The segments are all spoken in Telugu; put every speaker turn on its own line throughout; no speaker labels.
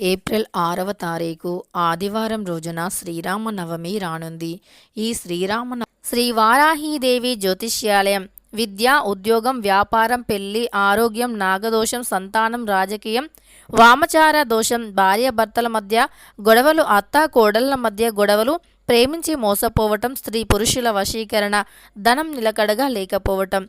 ఏప్రిల్ ఆరవ తారీఖు ఆదివారం రోజున శ్రీరామనవమి రానుంది. ఈ శ్రీరామ శ్రీ వారాహీదేవి జ్యోతిష్యాలయం విద్య ఉద్యోగం వ్యాపారం పెళ్ళి ఆరోగ్యం నాగదోషం సంతానం రాజకీయం వామచార దోషం భార్యాభర్తల మధ్య గొడవలు అత్త కోడళ్ళ మధ్య గొడవలు ప్రేమించి మోసపోవటం స్త్రీ పురుషుల వశీకరణ ధనం నిలకడగా లేకపోవటం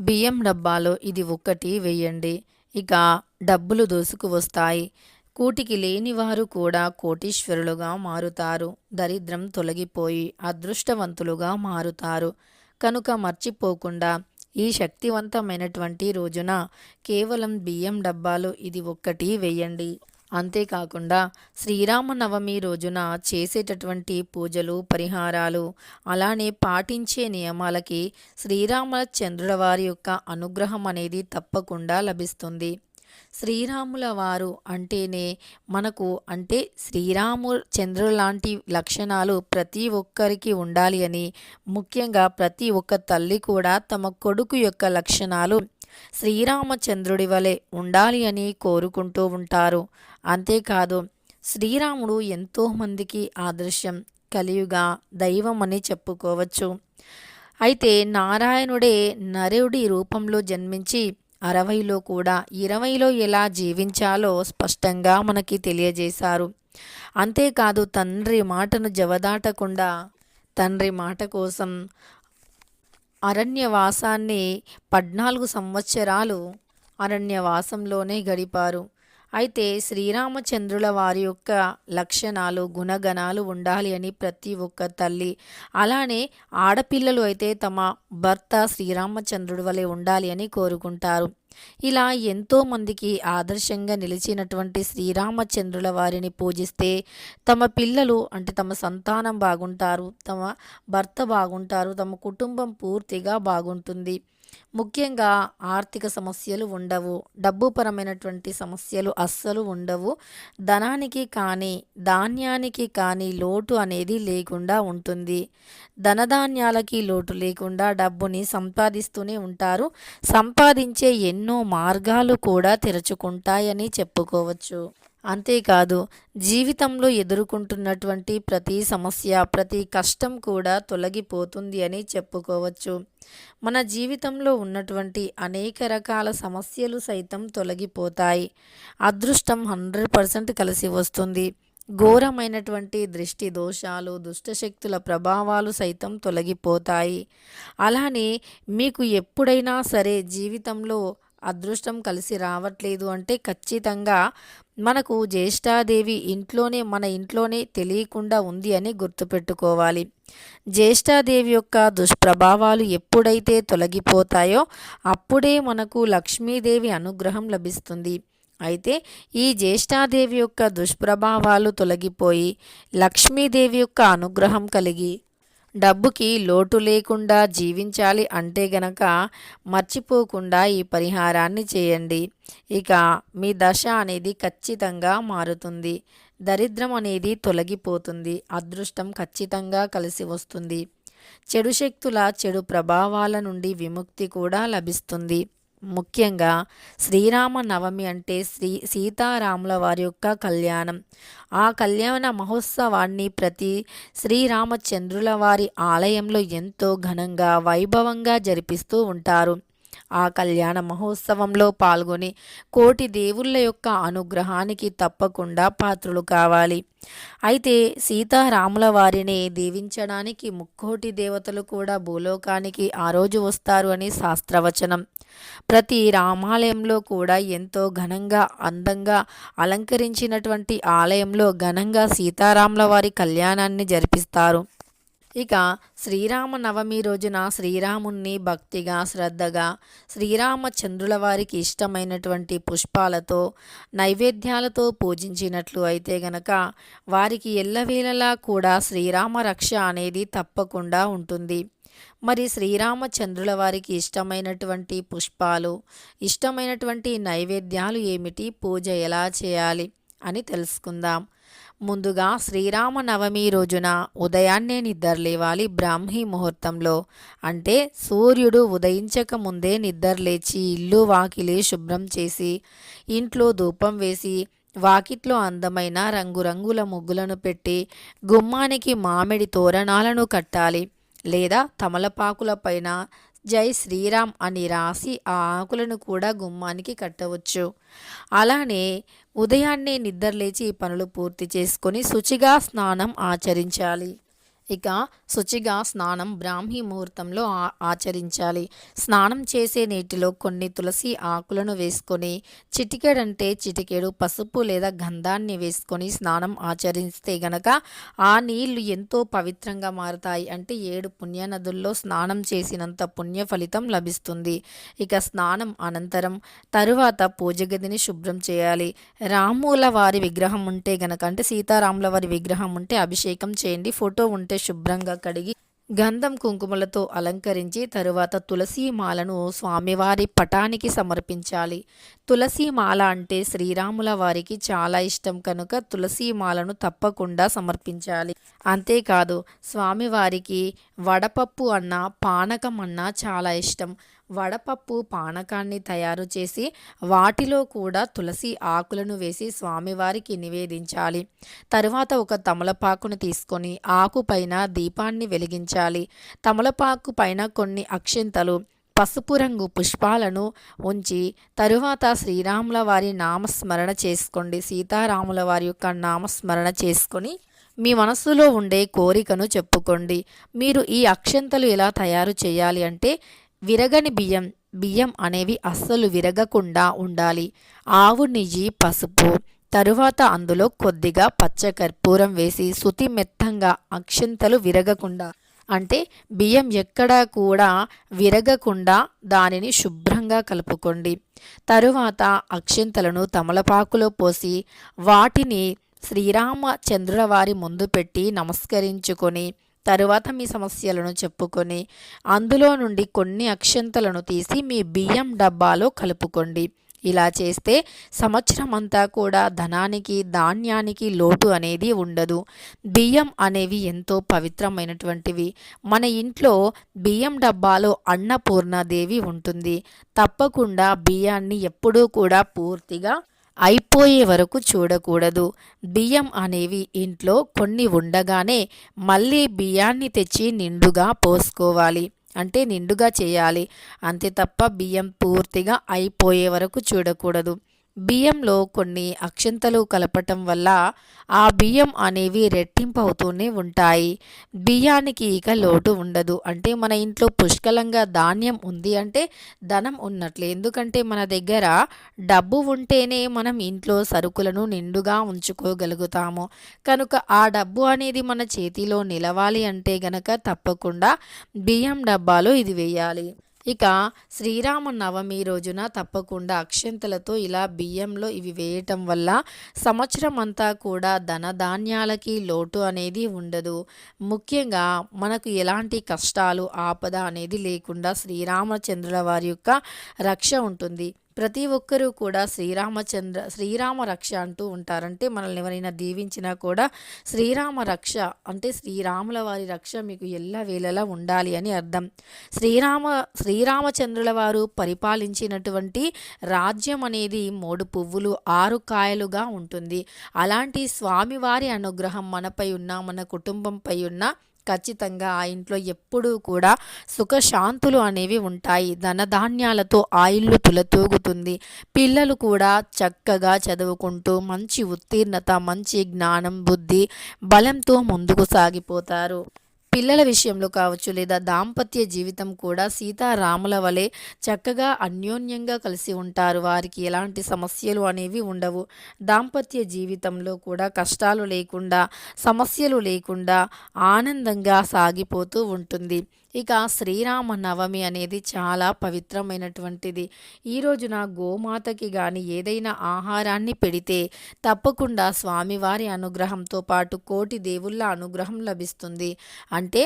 బియ్యం డబ్బాలో ఇది ఒక్కటి వేయండి. ఇక డబ్బులు దోసుకు వస్తాయి కూటికి లేనివారు కూడా కోటీశ్వరులుగా మారుతారు. దరిద్రం తొలగిపోయి అదృష్టవంతులుగా మారుతారు. కనుక మర్చిపోకుండా ఈ శక్తివంతమైనటువంటి రోజున కేవలం బియ్యం డబ్బాలు ఇది ఒక్కటి వేయండి. అంతేకాకుండా శ్రీరామనవమి రోజున చేసేటటువంటి పూజలు పరిహారాలు అలానే పాటించే నియమాలకి శ్రీరామచంద్రుల వారి యొక్క అనుగ్రహం అనేది తప్పకుండా లభిస్తుంది. శ్రీరాముల వారు అంటేనే మనకు అంటే శ్రీరాము చంద్రుడు లాంటి లక్షణాలు ప్రతి ఒక్కరికి ఉండాలి అని ముఖ్యంగా ప్రతి ఒక్క తల్లి కూడా తమ కొడుకు యొక్క లక్షణాలు శ్రీరామచంద్రుడి వలె ఉండాలి అని కోరుకుంటూ ఉంటారు. అంతేకాదు శ్రీరాముడు ఎంతోమందికి ఆదర్శం కలియుగా దైవం అని చెప్పుకోవచ్చు. అయితే నారాయణుడే నరుడి రూపంలో జన్మించి అరవైలో కూడా ఇరవైలో ఎలా జీవించాలో స్పష్టంగా మనకి తెలియజేశారు. అంతేకాదు తండ్రి మాటను జవదాటకుండా తండ్రి మాట కోసం అరణ్యవాసాన్ని పద్నాలుగు సంవత్సరాలు అరణ్యవాసంలోనే గడిపారు. అయితే శ్రీరామచంద్రుల వారి యొక్క లక్షణాలు గుణగణాలు ఉండాలి అని ప్రతి ఒక్క తల్లి అలానే ఆడపిల్లలు అయితే తమ భర్త శ్రీరామచంద్రుడి వలె ఉండాలి అని కోరుకుంటారు. ఇలా ఎంతో మందికి ఆదర్శంగా నిలిచినటువంటి శ్రీరామచంద్రుల వారిని పూజిస్తే తమ పిల్లలు అంటే తమ సంతానం బాగుంటారు తమ భర్త బాగుంటారు తమ కుటుంబం పూర్తిగా బాగుంటుంది. ముఖ్యంగా ఆర్థిక సమస్యలు ఉండవు డబ్బు పరమైనటువంటి సమస్యలు అస్సలు ఉండవు. ధనానికి కానీ ధాన్యానికి కానీ లోటు అనేది లేకుండా ఉంటుంది. ధనధాన్యాలకి లోటు లేకుండా డబ్బుని సంపాదిస్తూనే ఉంటారు. సంపాదించే ఎన్నో మార్గాలు కూడా తెరుచుకుంటాయని చెప్పుకోవచ్చు. అంతేకాదు జీవితంలో ఎదుర్కొంటున్నటువంటి ప్రతి సమస్య ప్రతి కష్టం కూడా తొలగిపోతుంది అని చెప్పుకోవచ్చు. మన జీవితంలో ఉన్నటువంటి అనేక రకాల సమస్యలు సైతం తొలగిపోతాయి. అదృష్టం హండ్రెడ్ పర్సెంట్ కలిసి వస్తుంది. ఘోరమైనటువంటి దృష్టి దోషాలు దుష్టశక్తుల ప్రభావాలు సైతం తొలగిపోతాయి. అలానే మీకు ఎప్పుడైనా సరే జీవితంలో అదృష్టం కలిసి రావట్లేదు అంటే ఖచ్చితంగా మనకు జ్యేష్ఠాదేవి ఇంట్లోనే మన ఇంట్లోనే తెలియకుండా ఉంది అని గుర్తుపెట్టుకోవాలి. జ్యేష్ఠాదేవి యొక్క దుష్ప్రభావాలు ఎప్పుడైతే తొలగిపోతాయో అప్పుడే మనకు లక్ష్మీదేవి అనుగ్రహం లభిస్తుంది. అయితే ఈ జ్యేష్ఠాదేవి యొక్క దుష్ప్రభావాలు తొలగిపోయి లక్ష్మీదేవి యొక్క అనుగ్రహం కలిగి డబ్బుకి లోటు లేకుండా జీవించాలి అంటే గనక మర్చిపోకుండా ఈ పరిహారాన్ని చేయండి. ఇక మీ దశ అనేది ఖచ్చితంగా మారుతుంది. దరిద్రం అనేది తొలగిపోతుంది. అదృష్టం ఖచ్చితంగా కలిసి వస్తుంది. చెడు శక్తుల చెడు ప్రభావాల నుండి విముక్తి కూడా లభిస్తుంది. ముఖ్యంగా శ్రీరామ నవమి అంటే శ్రీ సీతారాముల వారి యొక్క కళ్యాణం. ఆ కళ్యాణ మహోత్సవాన్ని ప్రతి శ్రీరామచంద్రుల వారి ఆలయంలో ఎంతో ఘనంగా వైభవంగా జరిపిస్తూ ఉంటారు. ఆ కళ్యాణ మహోత్సవంలో పాల్గొని కోటి దేవుళ్ళ యొక్క అనుగ్రహానికి తప్పకుండా పాత్రులు కావాలి. అయితే సీతారాముల వారిని దీవించడానికి ముక్కోటి దేవతలు కూడా భూలోకానికి ఆ రోజు వస్తారు అని శాస్త్రవచనం. ప్రతి రామాలయంలో కూడా ఎంతో ఘనంగా అందంగా అలంకరించినటువంటి ఆలయంలో ఘనంగా సీతారాముల వారి కళ్యాణాన్ని జరిపిస్తారు. ఇక శ్రీరామ నవమి రోజున శ్రీరాముణ్ణి భక్తిగా శ్రద్ధగా శ్రీరామచంద్రుల వారికి ఇష్టమైనటువంటి పుష్పాలతో నైవేద్యాలతో పూజించినట్లు అయితే గనక వారికి ఎల్లవేళలా కూడా శ్రీరామ రక్ష అనేది తప్పకుండా ఉంటుంది. మరి శ్రీరామచంద్రుల వారికి ఇష్టమైనటువంటి పుష్పాలు ఇష్టమైనటువంటి నైవేద్యాలు ఏమిటి? పూజ ఎలా చేయాలి? అని తెలుసుకుందాం. ముందుగా శ్రీరామనవమి రోజున ఉదయాన్నే నిద్రలేవాలి బ్రాహ్మీ ముహూర్తంలో. అంటే సూర్యుడు ఉదయించక ముందే నిద్రలేచి ఇల్లు వాకిలి శుభ్రం చేసి ఇంట్లో ధూపం వేసి వాకిట్లో అందమైన రంగురంగుల ముగ్గులను పెట్టి గుమ్మానికి మామిడి తోరణాలను కట్టాలి. లేదా తమలపాకుల పైన జై శ్రీరామ్ అని రాసి ఆ ఆకులను కూడా గుమ్మానికి కట్టవచ్చు. అలానే ఉదయాన్నే నిద్రలేచి ఈ పనులు పూర్తి చేసుకొని శుచిగా స్నానం ఆచరించాలి. ఇక శుచిగా స్నానం బ్రాహ్మీ ముహూర్తంలో ఆచరించాలి. స్నానం చేసే నీటిలో కొన్ని తులసి ఆకులను వేసుకొని చిటికెడంటే చిటికెడు పసుపు లేదా గంధాన్ని వేసుకొని స్నానం ఆచరిస్తే గనక ఆ నీళ్ళు ఎంతో పవిత్రంగా మారుతాయి అంటే ఏడు పుణ్య నదుల్లో స్నానం చేసినంత పుణ్య ఫలితం లభిస్తుంది. ఇక స్నానం అనంతరం తరువాత పూజ గదిని శుభ్రం చేయాలి. రాముల వారి విగ్రహం ఉంటే గనక అంటే సీతారాముల వారి విగ్రహం ఉంటే అభిషేకం చేయండి. ఫోటో ఉంటే శుభ్రంగా కడిగి గంధం కుంకుమలతో అలంకరించి తరువాత తులసి మాలను స్వామివారి పటానికి సమర్పించాలి. తులసి మాల అంటే శ్రీరాముల వారికి చాలా ఇష్టం కనుక తులసి మాలను తప్పకుండా సమర్పించాలి. అంతేకాదు స్వామివారికి వడపప్పు అన్న పానకం అన్న చాలా ఇష్టం. వడపప్పు పానకాన్ని తయారు చేసి వాటిలో కూడా తులసి ఆకులను వేసి స్వామివారికి నివేదించాలి. తరువాత ఒక తమలపాకును తీసుకొని ఆకుపైన దీపాన్ని వెలిగించాలి. తమలపాకు పైన కొన్ని అక్షింతలు పసుపు రంగు పుష్పాలను ఉంచి తరువాత శ్రీరాముల వారి నామస్మరణ చేసుకోండి. సీతారాముల వారి యొక్క నామస్మరణ చేసుకొని మీ మనస్సులో ఉండే కోరికను చెప్పుకోండి. మీరు ఈ అక్షంతలు ఎలా తయారు చేయాలి అంటే విరగని బియ్యం బియ్యం అనేవి అస్సలు విరగకుండా ఉండాలి. ఆవు నెయ్యి పసుపు. తరువాత అందులో కొద్దిగా పచ్చ కర్పూరం వేసి శుతి మెత్తంగా అక్షంతలు విరగకుండా అంటే బియ్యం ఎక్కడా కూడా విరగకుండా దానిని శుభ్రంగా కలుపుకోండి. తరువాత అక్షంతలను తమలపాకులో పోసి వాటిని శ్రీరామచంద్రుల వారి ముందు పెట్టి నమస్కరించుకొని తరువాత మీ సమస్యలను చెప్పుకొని అందులో నుండి కొన్ని అక్షంతలను తీసి మీ బియ్యం డబ్బాలో కలుపుకోండి. ఇలా చేస్తే సంవత్సరం అంతా కూడా ధనానికి ధాన్యానికి లోటు అనేది ఉండదు. బియ్యం అనేవి ఎంతో పవిత్రమైనటువంటివి. మన ఇంట్లో బియ్యం డబ్బాలో అన్నపూర్ణాదేవి ఉంటుంది. తప్పకుండా బియ్యాన్ని ఎప్పుడూ కూడా పూర్తిగా అయిపోయే వరకు చూడకూడదు. బియ్యం అనేవి ఇంట్లో కొన్ని ఉండగానే మళ్ళీ బియ్యాన్ని తెచ్చి నిండుగా పోసుకోవాలి. అంటే నిండుగా చేయాలి. అంతే తప్ప బియ్యం పూర్తిగా అయిపోయే వరకు చూడకూడదు. బియ్యంలో కొన్ని అక్షంతలు కలపటం వల్ల ఆ బియ్యం అనేవి రెట్టింపు అవుతూనే ఉంటాయి. బియ్యానికి ఇక లోటు ఉండదు. అంటే మన ఇంట్లో పుష్కలంగా ధాన్యం ఉంది అంటే ధనం ఉన్నట్లే. ఎందుకంటే మన దగ్గర డబ్బు ఉంటేనే మనం ఇంట్లో సరుకులను నిండుగా ఉంచుకోగలుగుతాము. కనుక ఆ డబ్బు అనేది మన చేతిలో నిలవాలి అంటే గనక తప్పకుండా బియ్యం డబ్బాలో ఇది వేయాలి. ఇక శ్రీరామ నవమి రోజున తప్పకుండా అక్షంతలతో ఇలా బియ్యంలో ఇవి వేయటం వల్ల సంవత్సరం అంతా కూడా ధనధాన్యాలకి లోటు అనేది ఉండదు. ముఖ్యంగా మనకు ఎలాంటి కష్టాలు ఆపద అనేది లేకుండా శ్రీరామచంద్రుల వారి యొక్క రక్ష ఉంటుంది. ప్రతి ఒక్కరూ కూడా శ్రీరామచంద్ర శ్రీరామ రక్ష అంటూ ఉంటారంటే మనల్ని ఎవరైనా దీవించినా కూడా శ్రీరామ రక్ష అంటే శ్రీరాముల వారి రక్ష మీకు ఎల్ల వేళలా ఉండాలి అని అర్థం. శ్రీరామ శ్రీరామచంద్రుల వారు పరిపాలించినటువంటి రాజ్యం అనేది మూడు పువ్వులు ఆరు కాయలుగా ఉంటుంది. అలాంటి స్వామివారి అనుగ్రహం మనపై ఉన్న మన కుటుంబంపై ఉన్న ఖచ్చితంగా ఆ ఇంట్లో ఎప్పుడూ కూడా సుఖశాంతులు అనేవి ఉంటాయి. ధనధాన్యాలతో ఆ ఇల్లు తులతూగుతుంది. పిల్లలు కూడా చక్కగా చదువుకుంటూ మంచి ఉత్తీర్ణత మంచి జ్ఞానం బుద్ధి బలంతో ముందుకు సాగిపోతారు. పిల్లల విషయంలో కావచ్చు లేదా దాంపత్య జీవితం కూడా సీతారాముల వలె చక్కగా అన్యోన్యంగా కలిసి ఉంటారు. వారికి ఎలాంటి సమస్యలు అనేవి ఉండవు. దాంపత్య జీవితంలో కూడా కష్టాలు లేకుండా సమస్యలు లేకుండా ఆనందంగా సాగిపోతూ ఉంటుంది. ఇక శ్రీరామ నవమి అనేది చాలా పవిత్రమైనటువంటిది. ఈ రోజున గోమాతకి కానీ ఏదైనా ఆహారాన్ని పెడితే తప్పకుండా స్వామివారి అనుగ్రహంతో పాటు కోటి దేవుళ్ళ అనుగ్రహం లభిస్తుంది. అంటే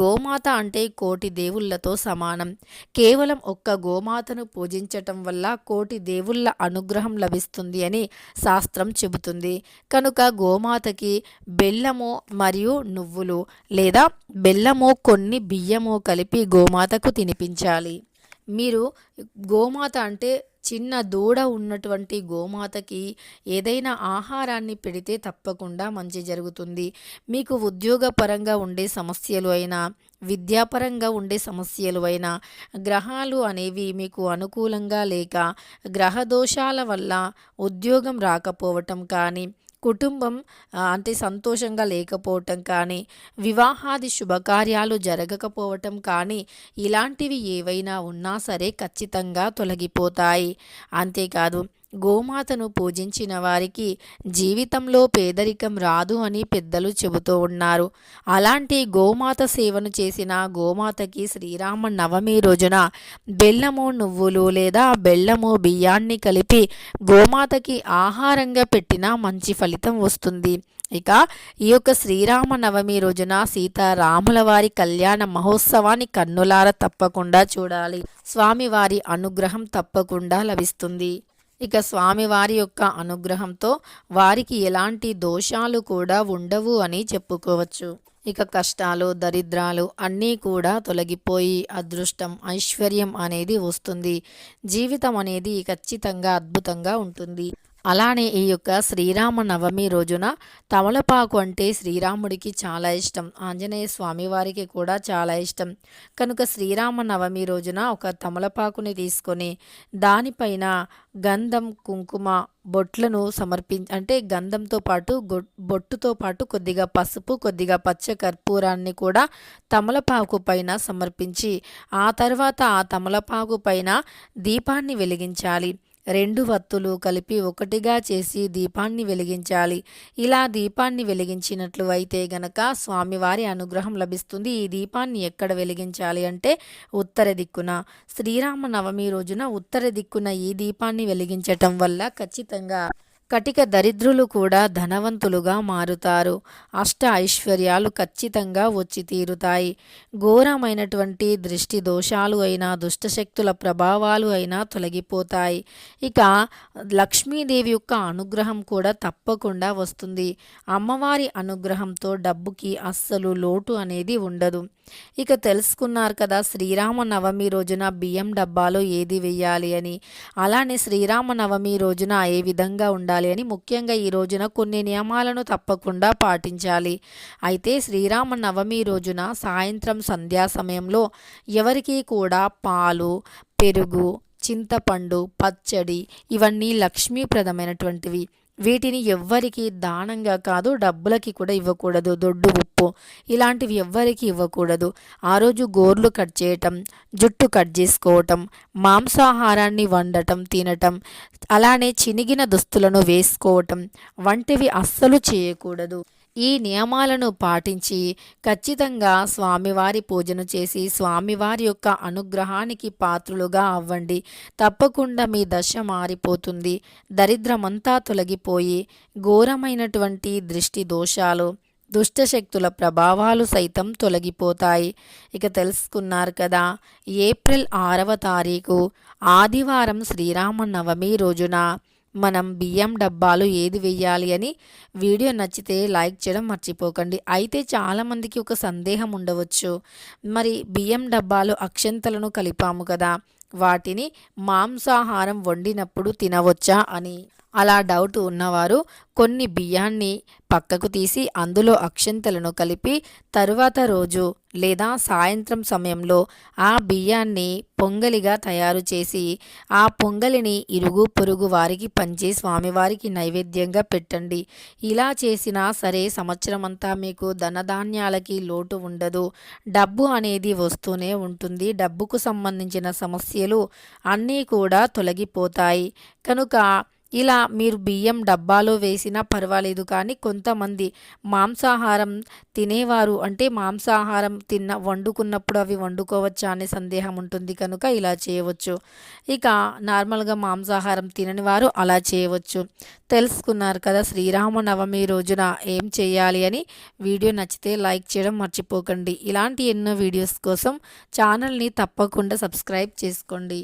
గోమాత అంటే కోటి దేవుళ్ళతో సమానం. కేవలం ఒక్క గోమాతను పూజించటం వల్ల కోటి దేవుళ్ళ అనుగ్రహం లభిస్తుంది అని శాస్త్రం చెబుతుంది. కనుక గోమాతకి బెల్లము మరియు నువ్వులు లేదా బెల్లము కొన్ని బియ్యము కలిపి గోమాతకు తినిపించాలి. మీరు గోమాత అంటే చిన్న దూడ ఉన్నటువంటి గోమాతకి ఏదైనా ఆహారాన్ని పెడితే తప్పకుండా మంచి జరుగుతుంది. మీకు ఉద్యోగపరంగా ఉండే సమస్యలు అయినా విద్యాపరంగా ఉండే సమస్యలు అయినా గ్రహాలు అనేవి మీకు అనుకూలంగా లేక గ్రహ దోషాల వల్ల ఉద్యోగం రాకపోవటం కానీ కుటుంబం అంటే సంతోషంగా లేకపోవటం కానీ వివాహాది శుభకార్యాలు జరగకపోవటం కానీ ఇలాంటివి ఏవైనా ఉన్నా సరే ఖచ్చితంగా తొలగిపోతాయి. అంతేకాదు గోమాతను పూజించిన వారికి జీవితంలో పేదరికం రాదు అని పెద్దలు చెబుతూ ఉన్నారు. అలాంటి గోమాత సేవను చేసిన గోమాతకి శ్రీరామ నవమి రోజున బెల్లము నువ్వులు లేదా బెల్లము బియ్యాన్ని కలిపి గోమాతకి ఆహారంగా పెట్టినా మంచి ఫలితం వస్తుంది. ఇక ఈ యొక్క శ్రీరామ నవమి రోజున సీతారాముల వారి కళ్యాణ మహోత్సవాన్ని కన్నులార తప్పకుండా చూడాలి. స్వామివారి అనుగ్రహం తప్పకుండా లభిస్తుంది. ఇక స్వామివారి యొక్క అనుగ్రహంతో వారికి ఎలాంటి దోషాలు కూడా ఉండవు అని చెప్పుకోవచ్చు. ఇక కష్టాలు దరిద్రాలు అన్నీ కూడా తొలగిపోయి అదృష్టం ఐశ్వర్యం అనేది వస్తుంది. జీవితం అనేది ఖచ్చితంగా అద్భుతంగా ఉంటుంది. అలానే ఈ యొక్క శ్రీరామ నవమి రోజున తమలపాకు అంటే శ్రీరాముడికి చాలా ఇష్టం. ఆంజనేయ స్వామి వారికి కూడా చాలా ఇష్టం. కనుక శ్రీరామ నవమి రోజున ఒక తమలపాకుని తీసుకొని దానిపైన గంధం కుంకుమ బొట్లను సమర్పి అంటే గంధంతో పాటు బొట్టుతో పాటు కొద్దిగా పసుపు కొద్దిగా పచ్చ కర్పూరాన్ని కూడా తమలపాకు పైన సమర్పించి ఆ తర్వాత ఆ తమలపాకు పైన దీపాన్ని వెలిగించాలి. రెండు వత్తులు కలిపి ఒకటిగా చేసి దీపాన్ని వెలిగించాలి. ఇలా దీపాన్ని వెలిగించినట్లు అయితే గనక స్వామివారి అనుగ్రహం లభిస్తుంది. ఈ దీపాన్ని ఎక్కడ వెలిగించాలి అంటే ఉత్తర దిక్కున. శ్రీరామ నవమి రోజున ఉత్తర దిక్కున ఈ దీపాన్ని వెలిగించటం వల్ల ఖచ్చితంగా కటిక దరిద్రులు కూడా ధనవంతులుగా మారుతారు. అష్ట ఐశ్వర్యాలు ఖచ్చితంగా వచ్చి తీరుతాయి. ఘోరమైనటువంటి దృష్టి దోషాలు అయినా దుష్టశక్తుల ప్రభావాలు అయినా తొలగిపోతాయి. ఇక లక్ష్మీదేవి యొక్క అనుగ్రహం కూడా తప్పకుండా వస్తుంది. అమ్మవారి అనుగ్రహంతో డబ్బుకి అస్సలు లోటు అనేది ఉండదు. ఇక తెలుసుకున్నారు కదా శ్రీరామ నవమి రోజున బియ్యం డబ్బాలో ఏది వెయ్యాలి అని. అలానే శ్రీరామ నవమి రోజున ఏ విధంగా ఉండాలి? ఉండాలి అని ముఖ్యంగా ఈ రోజున కొన్ని నియమాలను తప్పకుండా పాటించాలి. అయితే శ్రీరామ నవమి రోజున సాయంత్రం సంధ్యా సమయంలో ఎవరికీ కూడా పాలు పెరుగు చింతపండు పచ్చడి ఇవన్నీ లక్ష్మీప్రదమైనటువంటివి. వీటిని ఎవ్వరికి దానంగా కాదు డబ్బులకి కూడా ఇవ్వకూడదు. దొడ్డు ఉప్పు ఇలాంటివి ఎవ్వరికి ఇవ్వకూడదు. ఆ రోజు గోర్లు కట్ చేయటం జుట్టు కట్ చేసుకోవటం మాంసాహారాన్ని వండటం తినటం అలానే చినిగిన దుస్తులను వేసుకోవటం వంటివి అస్సలు చేయకూడదు. ఈ నియమాలను పాటించి ఖచ్చితంగా స్వామివారి పూజను చేసి స్వామివారి యొక్క అనుగ్రహానికి పాత్రులుగా అవ్వండి. తప్పకుండా మీ దశ మారిపోతుంది. దరిద్రమంతా తొలగిపోయి ఘోరమైనటువంటి దృష్టి దోషాలు దుష్టశక్తుల ప్రభావాలు సైతం తొలగిపోతాయి. ఇక తెలుసుకున్నారు కదా ఏప్రిల్ ఆరవ తారీఖు ఆదివారం శ్రీరామనవమి రోజున మనం బియ్యం డబ్బాలు ఏది వెయ్యాలి అని వీడియో నచ్చితే లైక్ చేయడం మర్చిపోకండి. అయితే చాలామందికి ఒక సందేహం ఉండవచ్చు. మరి బియ్యం డబ్బాలు అక్షంతలను కలిపాము కదా వాటిని మాంసాహారం వండినప్పుడు తినవచ్చా అని. అలా డౌట్ ఉన్నవారు కొన్ని బియ్యాన్ని పక్కకు తీసి అందులో అక్షంతలను కలిపి తరువాత రోజు లేదా సాయంత్రం సమయంలో ఆ బియ్యాన్ని పొంగలిగా తయారు చేసి ఆ పొంగలిని ఇరుగు పొరుగు వారికి పంచి స్వామివారికి నైవేద్యంగా పెట్టండి. ఇలా చేసినా సరే సంవత్సరం అంతా మీకు ధనధాన్యాలకి లోటు ఉండదు. డబ్బు అనేది వస్తూనే ఉంటుంది. డబ్బుకు సంబంధించిన సమస్యలు అన్నీ కూడా తొలగిపోతాయి. కనుక ఇలా మీరు బియ్యం డబ్బాలో వేసినా పర్వాలేదు కానీ కొంతమంది మాంసాహారం తినేవారు అంటే మాంసాహారం తిన్న వండుకున్నప్పుడు అవి వండుకోవచ్చా అనే సందేహం ఉంటుంది కనుక ఇలా చేయవచ్చు. ఇక నార్మల్గా మాంసాహారం తినని వారు అలా చేయవచ్చు. తెలుసుకున్నారు కదా శ్రీరామ నవమి రోజున ఏం చేయాలి అని. వీడియో నచ్చితే లైక్ చేయడం మర్చిపోకండి. ఇలాంటి ఎన్నో వీడియోస్ కోసం ఛానల్ని తప్పకుండా సబ్స్క్రైబ్ చేసుకోండి.